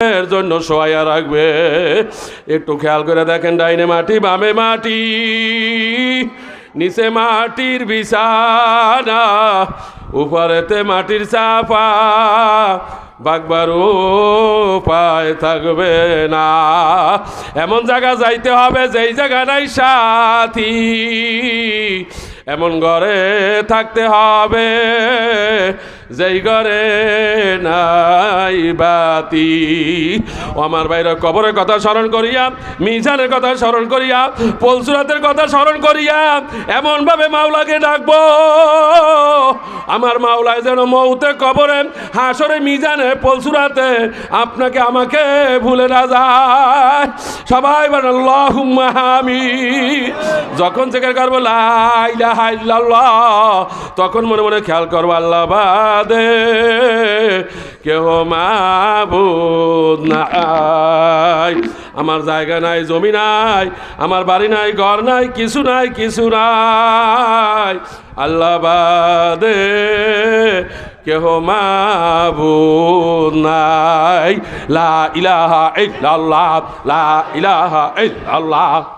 এর জন্য সোয়াইয়া রাখবে। একটু খেয়াল করে দেখেন ডাইনে মাটি, বামে মাটি। নিচে মাটির বিছানা, উপরেতে মাটির চাপা। বাগবার পায় থাকবে না। এমন জায়গা যাইতে হবে, যেই জায়গা নাই সাথী। এমন ঘরে থাকতে হবে। যেই ঘরে নাই বাতি। আমার বাইরে কবরের কথা স্মরণ করিয়া, মিজানের কথা স্মরণ করিয়া, পলসুরাতের কথা স্মরণ করিয়া, এমনভাবে মাওলাকে ডাকবো। আমার মাওলায় যেন মৌতে কবরে, হাসরে, মিজানে, পলসুরাতে আপনাকে আমাকে ভুলে না যায়। সবাই আল্লাহুম্মা আমিন যখন থেকে করব লাইলা হাইল্লাল্লাহ তখন মনে মনে খেয়াল করব, আল্লাহ বাদে, কেহ মাবুদ নাই। আমার জায়গা নাই, জমি নাই, আমার বাড়ি নাই, ঘর নাই, কিছু নাই কিছু নাই। আল্লাহ বাদে, কেহ মাবুদ নাই। লা ইলাহা ইল্লাল্লাহ, লা ইলাহা ইল্লাল্লাহ।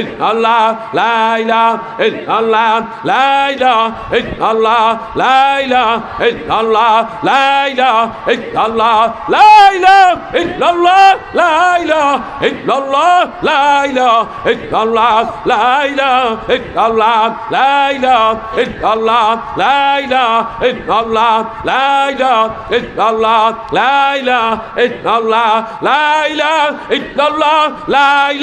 ইল্লাল্লাহ লা ইলাহা ইল্লাল্লাহ লা ইলাহা ইল্লাল্লাহ লা ইলাহা ইল্লাল্লাহ লা ইলাহা ইল্লাল্লাহ লা ইলাহা ইল্লাল্লাহ লা ইলাহা ইল্লাল্লাহ লা ইলাহা ইল্লাল্লাহ লা ইলাহা ইল্লাল্লাহ লা ইলাহা ইল্লাল্লাহ লা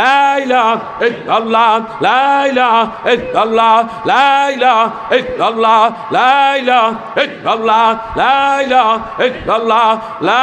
লাইলা ইল্লাল্লাহ লাইলা ইল্লাল্লাহ লাইলা ইল্লাল্লাহ লাইলা ইল্লাল্লাহ লাইলা ইল্লাল্লাহ লা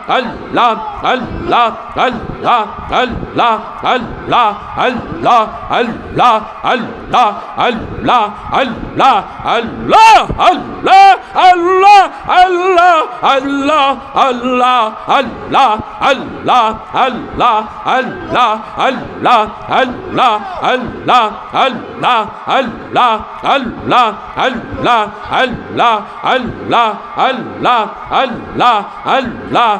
هل لا هل لا هل لا هل لا هل لا هل لا هل لا هل لا هل لا هل لا هل لا